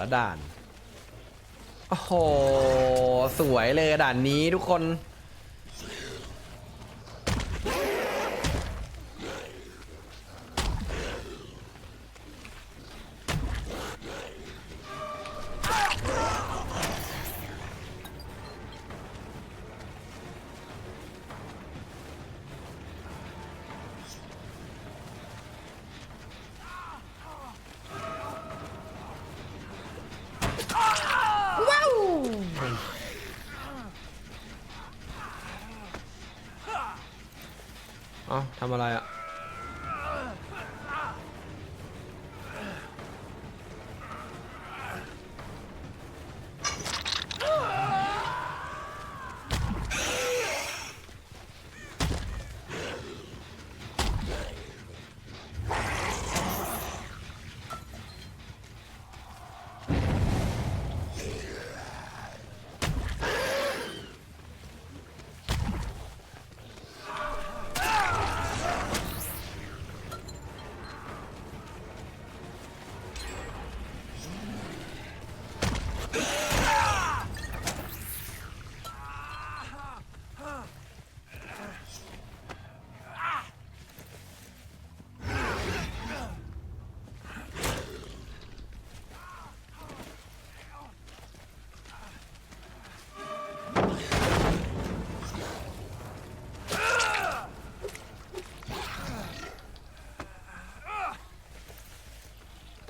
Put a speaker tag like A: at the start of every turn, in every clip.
A: ละด่าน โอ้โห สวยเลยด่านนี้ทุกคน เอ้าทำอะไรอะ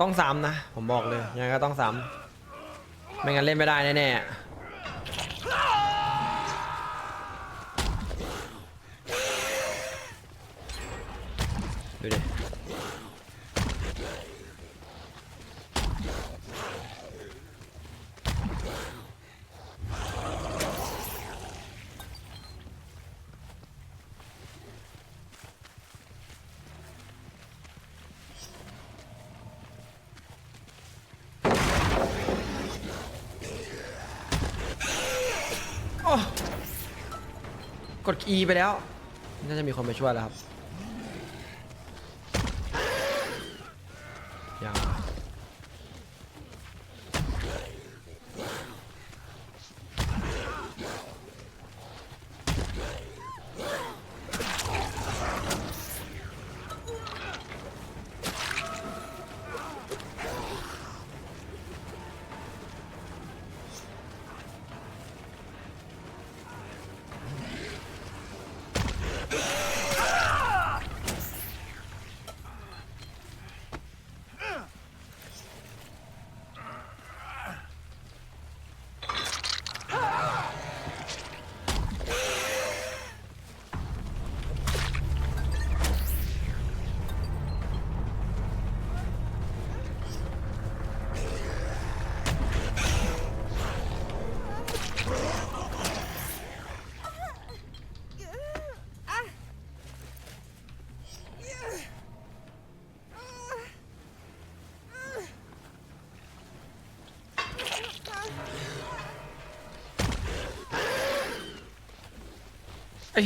A: ต้องซ้ำนะ ผมบอกเลยยังไงก็ต้องซ้ำไม่งั้นเล่นไม่ได้แน่ๆ ด E ไปแล้ว น่าจะมีคนไปช่วยแล้วครับ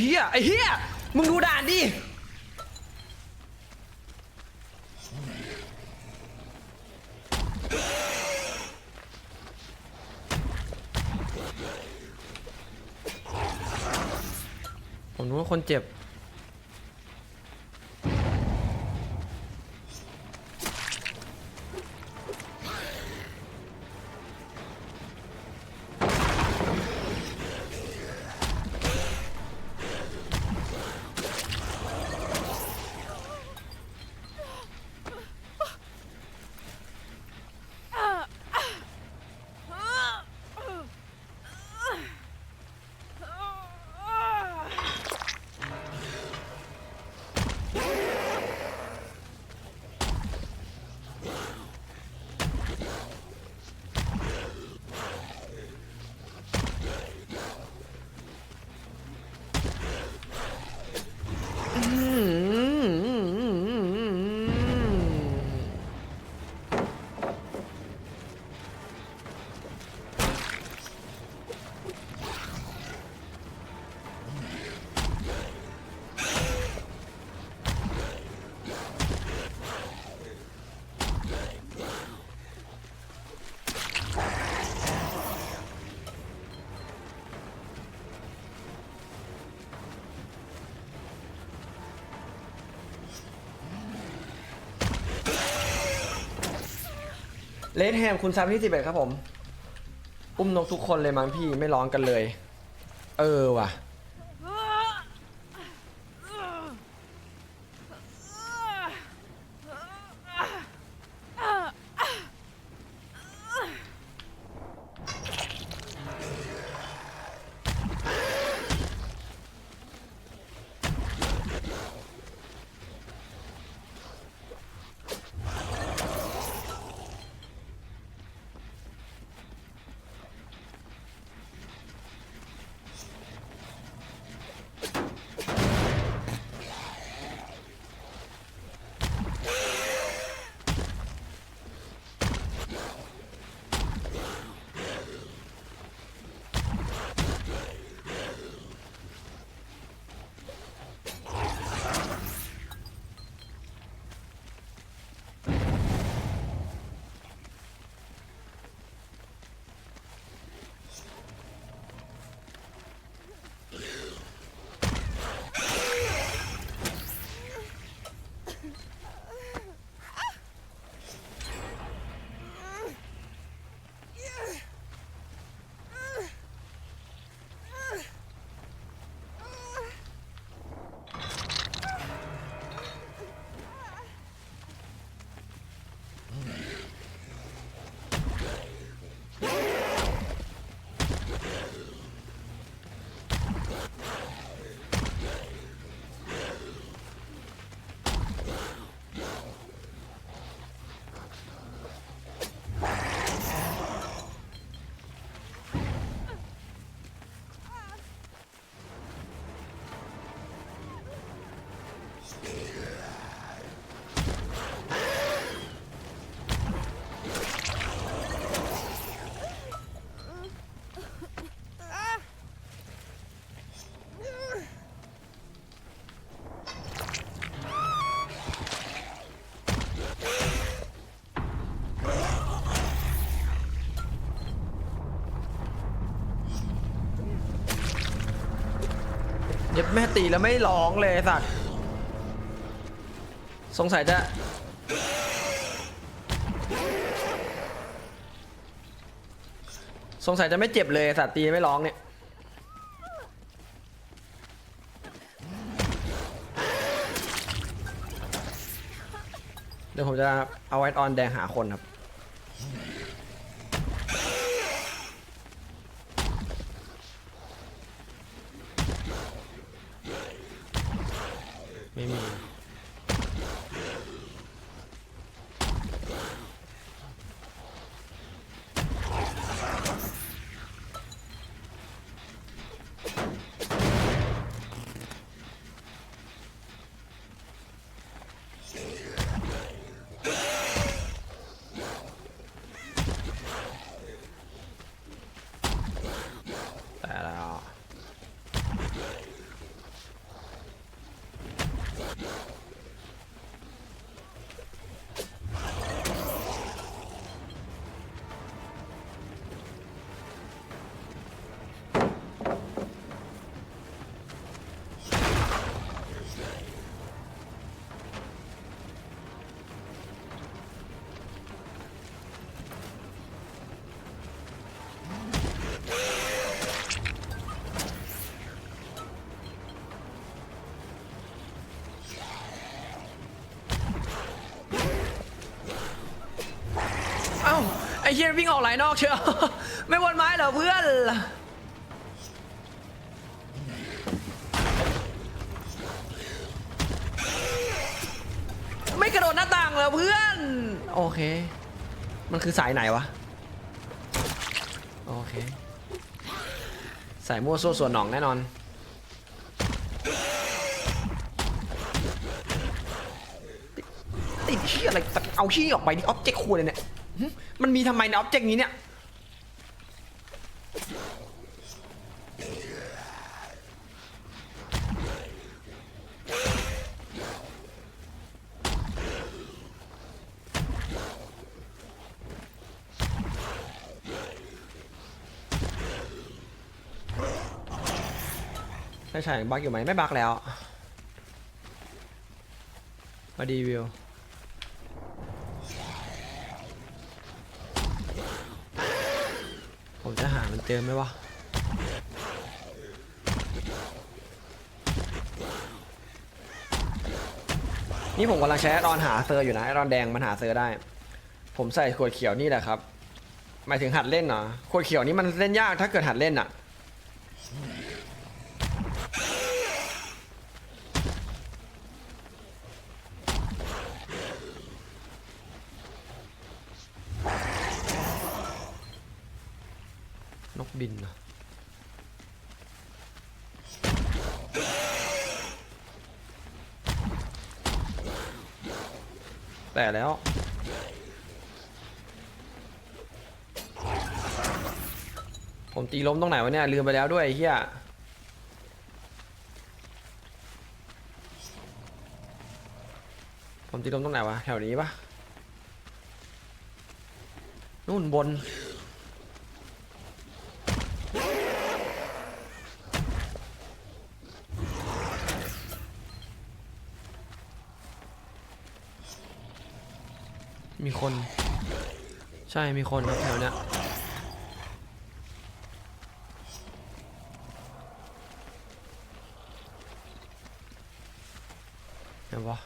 A: เหี้ยไอ้เหี้ยมึงดูด่านดิผมนึกว่าคนเจ็บ เลดแฮมคุณซับที่สิบเอ็ดครับผม อุ้มนกทุกคนเลยมั้งพี่ไม่ร้องกันเลย เออว่ะ แม่ตีแล้วไม่ร้องเลยสัตว์สงสัยจะสงสัยจะไม่เจ็บเลยสัตว์ตีไม่ร้องเนี่ยเดี๋ยวผมจะเอาไว้ออนแดงหาคนครับ เฮียวิ่งออกไหลายนอกเชียว ไม่วนไม้เหรอเพื่อน ไม่กระโดดหน้าต่างเหรอเพื่อน โอเค มันคือสายไหนวะ โอเค สายมั่วซั่วส่วนหนองแน่นอนติดที่อะไรแต่เอาขี้ออกไปนี่ออบเจกต์ควรเลยเนี่ย มันมีทำไมในออบเจกต์นี้เนี่ย ใช่ใช่บักอยู่ไหมไม่บักแล้ว มาดีวิว ผมจะหามันเจอไหมวะนี่ผมกำลังใช้แอดออนหาเซอร์อยู่นะแอดออนแดงมันหาเซอร์ได้ ผมใส่ขวดเขียวนี่แหละครับหมายถึงหัดเล่นเนาะขวดเขียวนี่มันเล่นยากถ้าเกิดหัดเล่นอะนกบินเหรอ แต่แล้ว ผมตีล้มตรงไหนวะเนี่ย ลืมไปแล้วด้วยเฮียผมตีล้มตรงไหนวะ แถวนี้ปะนู่นบน มีคน ใช่มีคนครับแถวเนี้ยเห็นวะ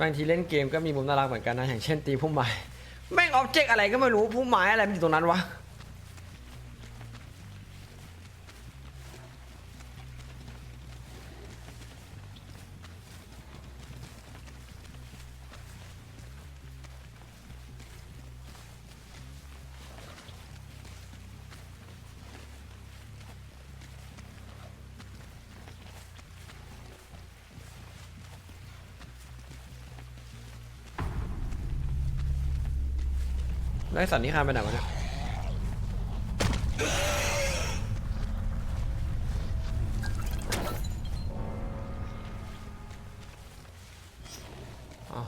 A: บางทีเล่นเกมก็มีมุมน่ารักเหมือนกันนะอย่างเช่นตีพุ่มไม้แม่งออบเจกต์อะไรก็ไม่รู้พุ่มไม้อะไรมันอยู่ตรงนั้นวะ แล้วไอ้สันนิคานไปไหนวะเนี่ยอ้าว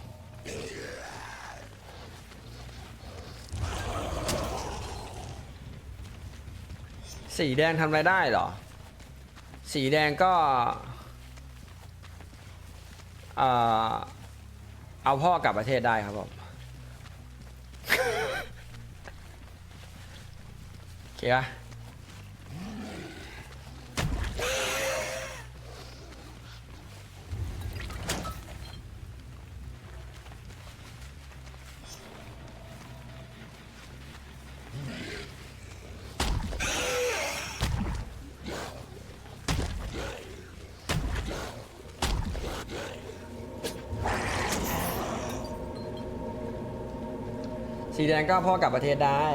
A: สีแดงทำอะไรได้หรอ สีแดงก็เอ่อเอาพ่อกลับประเทศได้ครับผม เคปะสีแดงก็พ่อกลับประเทศได้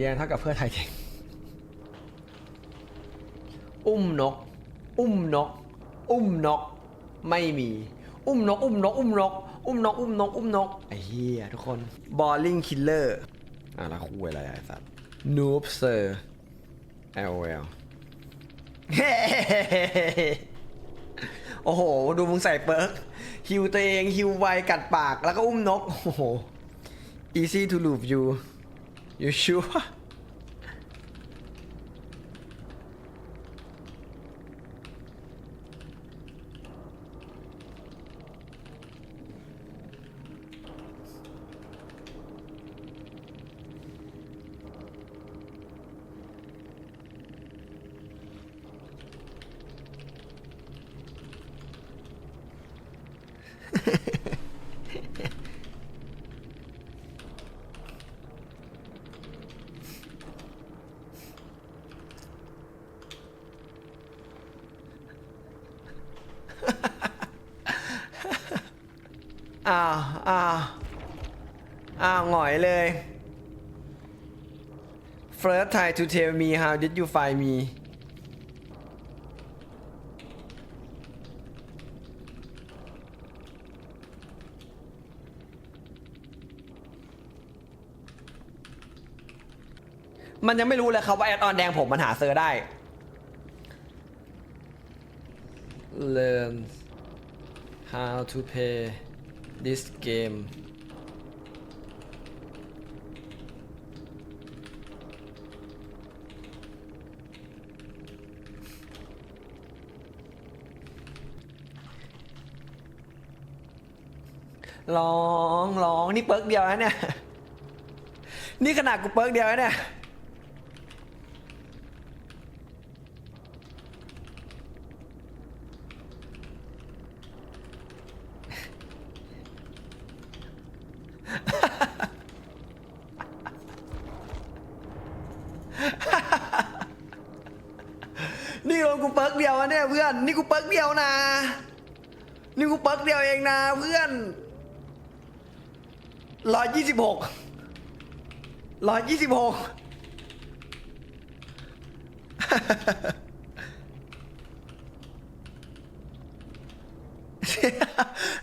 A: แดงเท่ากับเพื่อไทยเองอุ้มนก อุ้มนก อุ้มนก ไม่มี อุ้มนก อุ้มนก อุ้มนก อุ้มนก อุ้มนก อุ้มนก ไอ้เหี้ยทุกคน บอลลิงคิลเลอร์ อะแล้วคุยอะไรอะไอ้สัตว์นูบเซอร์ LOL เฮ้โอ้โห ดูมึงใส่เปิร์กฮิวตัวเองฮิวไวกัดปากแล้วก็อุ้มนก โอ้โห easy to loop you you sure First try to tell me how did you find me มันยังไม่รู้เลยครับว่าแอดออนแดงผมมันหาเซอร์ได้ Learn how to play this game ร้องร้องนี่เปิร์กเดียวนะเนี่ย นี่ขนาดกูเปิร์กเดียวนะเนี่ยนี่ลงกูเปิร์กเดียวนะเนี่ยเพื่อน นี่กูเปิร์กเดียวนะ นี่กูเปิร์กเดียวเองนะเพื่อน ร้อยยี่สิบหกร้อยยี่สิบหก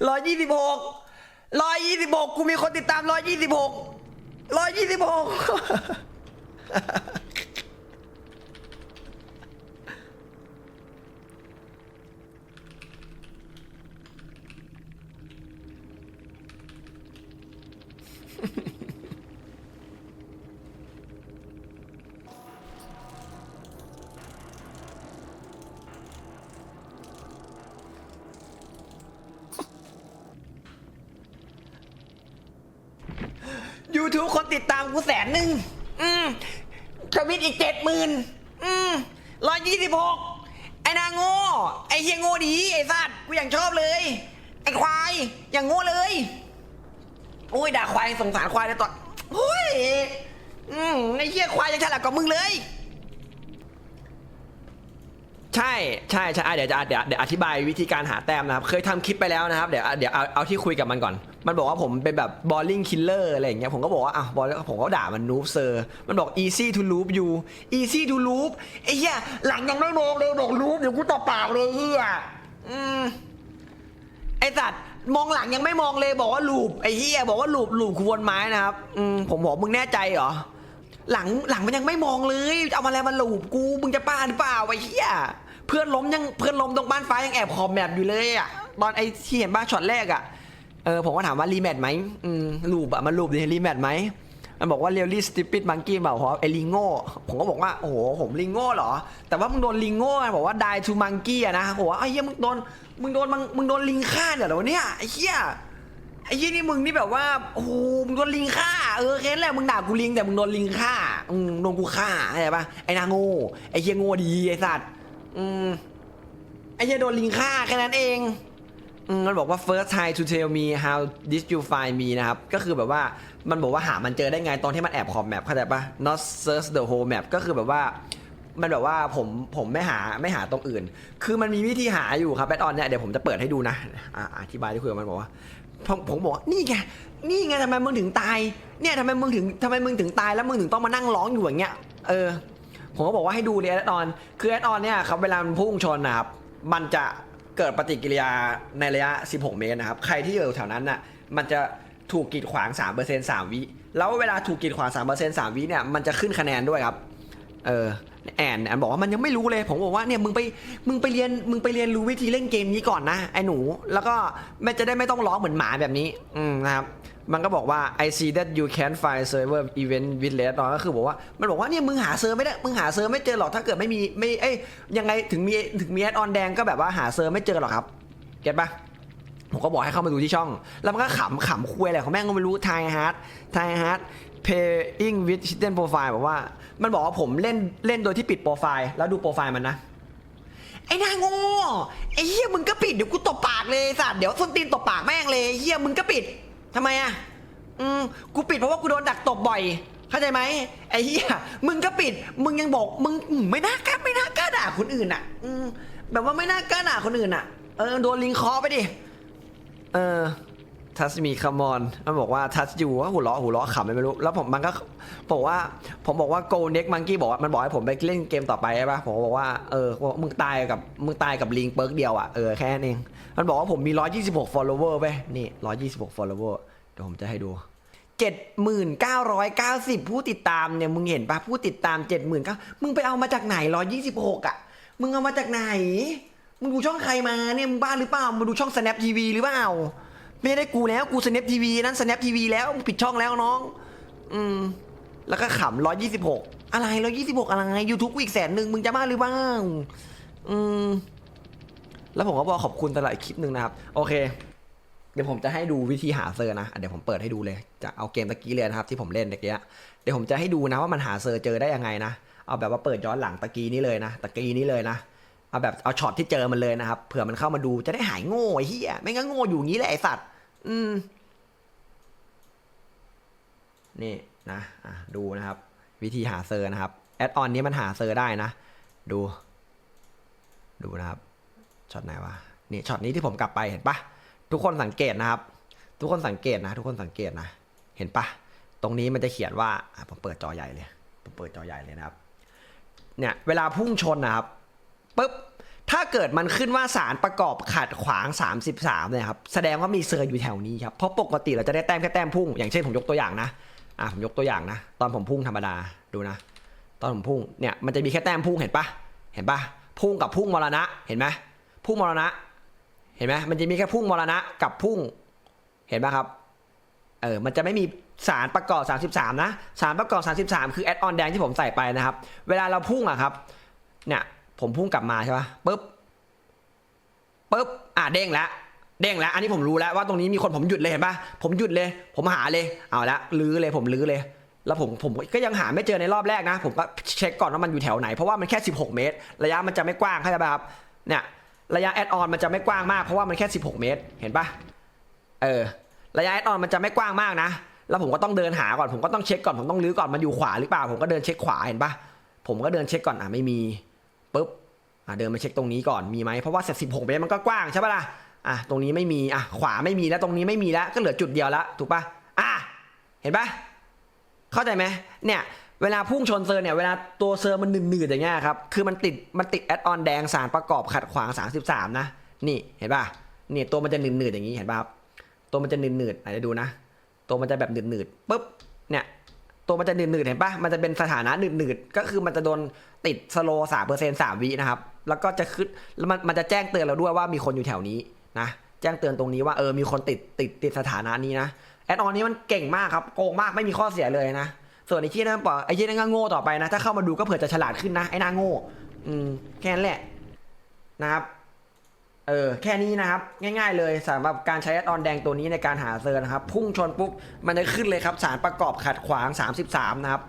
A: ร้อยยี่สิบหกร้อยยี่สิบหกกูมีคนติดตามร้อยยี่สิบหกร้อยยี่สิบหก YouTube คนติดตามกูแสนหนึ่งอืมทวิตอีกเจ็ดหมื่นอืมร้อยยี่สิบหกไอ้นางโง่ไอ้เฮียโง่ดี ไอ้สัตว์กูอย่างชอบเลย ไอ้ควายอย่างโง่เลยโอ้ยด่าควายสงสารควายเลยตอนโอ้ยอืมไอ้เฮียควายยังฉลาดกว่ามึงเลย ใช่ใช่ใช่อะเดี๋ยวจะเดี๋ยวเดี๋ยวอธิบายวิธีการหาแต้มนะครับ เคยทำคลิปไปแล้วนะครับ เดี๋ยวเดี๋ยวเอาเอาที่คุยกับมันก่อน มันบอกว่าผมเป็นแบบ balling killer อะไรอย่างเงี้ยผมก็บอกว่าอะบอลผมก็ด่ามันนูบเซอร์มันบอก easy to loop you easy to loop ไอ้เหี้ยหลังยังไม่มองเลยบอก loop เดี๋ยวกูตบปากเลยเหี้ยอืมไอ้สัตว์มองหลังยังไม่มองเลยบอกว่าลูปไอ้เหี้ยบอกว่าลูปลูปขบวนไม้นะครับอืมผมบอกมึงแน่ใจเหรอหลังหลังมันยังไม่มองเลยเอามาอะไรมาลูบกูมึงจะป้าหรือเปล่าไอ้เหี้ยเพื่อนล้มยังเพื่อนล้มตรงบ้านฟ้ายังแอบขอบแมปอยู่เลยอะตอนไอ้ที่เห็นบ้านช็อตแรกอะ เออผมก็ถามว่ารีแมทไหมอืมลูบอะมันลูบดิรีแมทไหมมันบอกว่าเรียลลี่สติปิดมังกี้เปล่าเพราะไอ้ลิงโง่ผมก็บอกว่าโอ้โหผมลิงโง่เหรอ แต่ว่ามึงโดนลิงโง่บอกว่าไดทูมังกี้อะนะผมว่าไอ้เหี้ยมึงโดนมึงโดนมึงมึงโดนลิงฆ่าเนี่ยเหรอเนี่ยไอ้เหี้ยไอ้ยี่นี่มึงนี่แบบว่าโอ้โหมึงโดนลิงฆ่าเออแค่นั้นแหละมึงด่ากูลิงแต่มึงโดนลิงฆ่าอืมโดนกูฆ่าเข้าใจปะไอ้นางโง่ไอ้เฮียโง่ดีไอ้สัตว์อืมไอ้เฮียโดนลิงฆ่าแค่นั้นเอง อืมมันบอกว่า first try to tell me how did you find me นะครับ ก็คือแบบว่ามันบอกว่าหามันเจอได้ไงตอนที่มันแอบขอบแมปเข้าใจปะ not search the whole map ก็คือแบบว่า มันแบบว่าผมผมไม่หาไม่หาตรงอื่น คือมันมีวิธีหาอยู่ครับแบดออนเนี่ยเดี๋ยวผมจะเปิดให้ดูนะอะอธิบายที่คุยกับมันบอกว่า ผมผมบอกว่านี่ไงนี่ไงทำไมมึงถึงตาย เนี่ยทำไมมึงถึงทำไมมึงถึงตายแล้วมึงถึงต้องมานั่งร้องอยู่อย่างเงี้ย เออ ผมก็บอกว่าให้ดูเลยแอดออน คือแอดออนเนี่ยครับเวลามันพุ่งชนนะครับ มันจะ เกิดปฏิกิริยาในระยะ 16 เมตรนะครับ ใครที่อยู่แถวนั้นน่ะ มันจะถูกกีดขวาง 3% 3 วิ แล้วเวลาถูกกีดขวาง 3% 3 วิเนี่ย มันจะขึ้นคะแนนด้วยครับ เออ แอน แอนบอกว่ามันยังไม่รู้เลย ผมบอกว่าเนี่ยมึงไป มึงไปเรียน มึงไปเรียนรู้วิธีเล่นเกมนี้ก่อนนะไอ้หนู แล้วก็ไม่จะได้ไม่ต้องร้องเหมือนหมาแบบนี้ อืมนะครับ มันก็บอกว่า I see that you can find server event with red ก็คือบอกว่ามันบอกว่าเนี่ยมึงหาเซิร์ฟไม่ได้มึงหาเซิร์ฟไม่เจอหรอกถ้าเกิดไม่มีไม่เอ้ยยังไงถึงมีถึงมีแอดออนแดงก็แบบว่าหาเซิร์ฟไม่เจอหรอกครับเก็ตปะผมก็บอกให้เข้ามาดูที่ช่อง แล้วมันก็ขำขำคุยอะไรของแม่งก็ไม่รู้ไทยฮาร์ดไทยฮาร์ด paying with hidden profile บอกว่า มันบอกว่าผมเล่นเล่นโดยที่ปิดโปรไฟล์แล้วดูโปรไฟล์มันนะไอ้นางโง่ไอ้เฮียมึงก็ปิดเดี๋ยวกูตบปากเลยสัตว์เดี๋ยวส้นตีนตบปากแม่งเลยเฮียมึงก็ปิด ทำไมอะ อืม กูปิดเพราะว่ากูโดนดักตบบ่อย เข้าใจไหมไอ้เฮียมึงก็ปิด มึงยังบอก มึงอืมไม่น่ากล้าไม่น่ากล้าด่าคนอื่นอะ อืม แบบว่าไม่น่ากล้าด่าคนอื่นอะ เออ โดนลิงคอไปดิ เออ ทัชมีคามอนมันบอกว่าทัชอยู่ว่าหัวเราะหัวเราะขำไม่รู้ แล้วผมมันก็บอกว่า ผมบอกว่า go next monkey บอกว่ามันบอกให้ผมไปเล่นเกมต่อไปใช่ปะผมก็บอกว่า เออ มึงตายกับ มึงตายกับลิงเปิร์กเดียวอะ เออ แค่นั้นเอง มันบอกว่าผมมี 126 follower ไปนี่ 126 follower เดี๋ยวผมจะให้ดู 7,990 ผู้ติดตามเนี่ย มึงเห็นปะผู้ติดตาม70,000มึงไปเอามาจากไหน 126 อะ มึงเอามาจากไหน มึงดูช่องใครมาเนี่ย มึงบ้าหรือเปล่า มึงดูช่อง snap tv หรือเปล่า ไม่ได้กูแล้ว กู snap tv นั่น snap tv แล้วมึงปิดช่องแล้วน้อง อืม แล้วก็ขำร้อยยี่สิบหกอะไรร้อยยี่สิบหกอะไรยูทูบกูอีกแสนหนึ่งมึงจะบ้าหรือเปล่า อืม แล้วผมก็บอกขอบคุณตลอดคลิปหนึ่งนะครับ โอเค เดี๋ยวผมจะให้ดูวิธีหาเซอร์นะ เดี๋ยวผมเปิดให้ดูเลย จะเอาเกมตะกี้เลยนะครับที่ผมเล่นตะกี้เดี๋ยวผมจะให้ดูนะว่ามันหาเซอร์เจอได้ยังไงนะ เอาแบบว่าเปิดย้อนหลังตะกี้นี้เลยนะ ตะกี้นี้เลยนะ เอาแบบเอาช็อตที่เจอมันเลยนะครับ เผื่อมันเข้ามาดูจะได้หายโง่ไอ้เหี้ย ไม่งั้นโง่อยู่งี้แหละไอ้สัตว์ อืม นี่นะ อะดูนะครับ วิธีหาเซอร์นะครับ แอดออนนี้มันหาเซอร์ได้นะ ดู ดูนะครับ ช็อตไหนวะนี่ช็อตนี้ที่ผมกลับไปเห็นปะทุกคนสังเกตนะครับ ทุกคนสังเกตนะ ทุกคนสังเกตนะ เห็นปะตรงนี้มันจะเขียนว่าผมเปิดจอใหญ่เลยผมเปิดจอใหญ่เลยนะครับ เนี่ยเวลาพุ่งชนนะครับปุ๊บถ้าเกิดมันขึ้นว่าสารประกอบขัดขวาง 33เนี่ยครับแสดงว่ามีเซอร์อยู่แถวนี้ครับเพราะปกติเราจะได้แต้มแค่แต้มพุ่ง อย่างเช่นผมยกตัวอย่างนะอะผมยกตัวอย่างนะ ตอนผมพุ่งธรรมดาดูนะ ตอนผมพุ่งเนี่ยมันจะมีแค่แต้มพุ่งเห็นปะเห็นปะพุ่งกับพุ่งมรณะเห็นไหม พุ่งมรณะ เห็นไหมมันจะมีแค่พุ่งมรณะกับพุ่ง เห็นปะครับ เออ มันจะไม่มีสารประกอบ 33 นะ สารประกอบ 33 คือแอดออนแดงที่ผมใส่ไปนะครับ เวลาเราพุ่งอะครับ เนี่ย ผมพุ่งกลับมาใช่ปะปุ๊บ ปุ๊บ อะเด้งแล้ว เด้งแล้ว อันนี้ผมรู้แล้วว่าตรงนี้มีคนผมหยุดเลยเห็นปะผมหยุดเลย ผมหาเลย เอาละลื้อเลย ผมลื้อเลย แล้วผม ผมก็ยังหาไม่เจอในรอบแรกนะ ผมก็เช็คก่อนว่ามันอยู่แถวไหน เพราะว่ามันแค่ 16 เมตร ระยะมันจะไม่กว้างเข้าใจป่ะครับ เนี่ย ระยะแอดออนมันจะไม่กว้างมากเพราะว่ามันแค่ 16 เมตร เห็นปะเออ ระยะแอดออนมันจะไม่กว้างมากนะ แล้วผมก็ต้องเดินหาก่อน ผมก็ต้องเช็คก่อน ผมต้องลื้อก่อน มันอยู่ขวาหรือเปล่า ผมก็เดินเช็คขวา เห็นปะผมก็เดินเช็คก่อน อะไม่มีปุ๊บ อะเดินมาเช็คตรงนี้ก่อน มีไหมเพราะว่าเสร็จ16 เมตรมันก็กว้างใช่ปะล่ะ อะตรงนี้ไม่มี อะขวาไม่มีแล้ว ตรงนี้ไม่มีแล้ว ก็เหลือจุดเดียวแล้ว ถูกปะอะ เห็นปะเข้าใจไหมเนี่ย เวลาพุ่งชนเซอร์เนี่ยเวลาตัวเซอร์มันหนืดๆอย่างเงี้ยครับคือมันติดมันติดแอดออนแดงสารประกอบขัดขวาง 33 นะ นี่เห็นป่ะนี่ตัวมันจะหนืดๆอย่างนี้เห็นป่ะครับตัวมันจะหนืดๆไหนจะดูนะ ตัวมันจะแบบหนืดๆปุ๊บเนี่ยตัวมันจะหนืดๆเห็นป่ะมันจะเป็นสถานะหนืดๆก็คือมันจะโดนติดสโลสามเปอร์เซ็นต์สามวินะครับแล้วก็จะขึ้นแล้วมันมันจะแจ้งเตือนเราด้วยว่ามีคนอยู่แถวนี้นะแจ้งเตือนตรงนี้ว่าเออมีคนติดติดติดสถานะนี้นะแอดออนนี้มันเก่งมากครับโกงมากไม่มีข้อเสียเลยนะ ส่วนไอ้ที่นั่นปล่อยไอ้ที่นั่นก็โง่ต่อไปนะ ถ้าเข้ามาดูก็เผื่อจะฉลาดขึ้นนะไอ้หน้าโง่ อืมแค่นั้นแหละนะครับเออแค่นี้นะครับ ง่ายๆเลยสำหรับการใช้แอดออนแดงตัวนี้ในการหาเซอร์นะครับ พุ่งชนปุ๊บ มันจะขึ้นเลยครับ สารประกอบขัดขวาง 33 นะครับ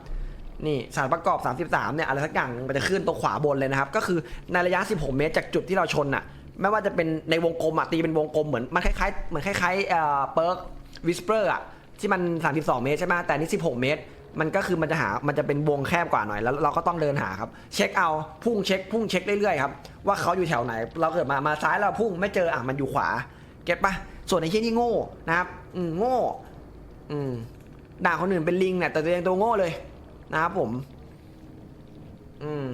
A: นี่สารประกอบ 33 เนี่ยอะไรสักอย่างหนึ่งมันจะขึ้นตรงขวาบนเลยนะครับ ก็คือในระยะ 16 เมตรจากจุดที่เราชนน่ะไม่ว่าจะเป็นในวงกลมอะตีเป็นวงกลมเหมือนมันคล้ายๆเหมือนคล้ายๆเอ่อเปิร์กวิสเปอร์อะที่มัน 32 เมตรใช่ไหมแต่นี่ 16 เมตร มันก็คือมันจะหา มันจะเป็นวงแคบกว่าหน่อย แล้วเราก็ต้องเดินหาครับ เช็คเอา พุ่งเช็ค พุ่งเช็คเรื่อยๆครับ ว่าเขาอยู่แถวไหน เราเกิดมา มาซ้ายเราพุ่งไม่เจอ อะ มันอยู่ขวา เก็ตปะส่วนไอ้ที่นี่โง่นะครับ อืมโง่ อืมด่าคนอื่นเป็นลิงเนี่ย แต่ตัวเองตัวโง่เลย นะครับผม อืม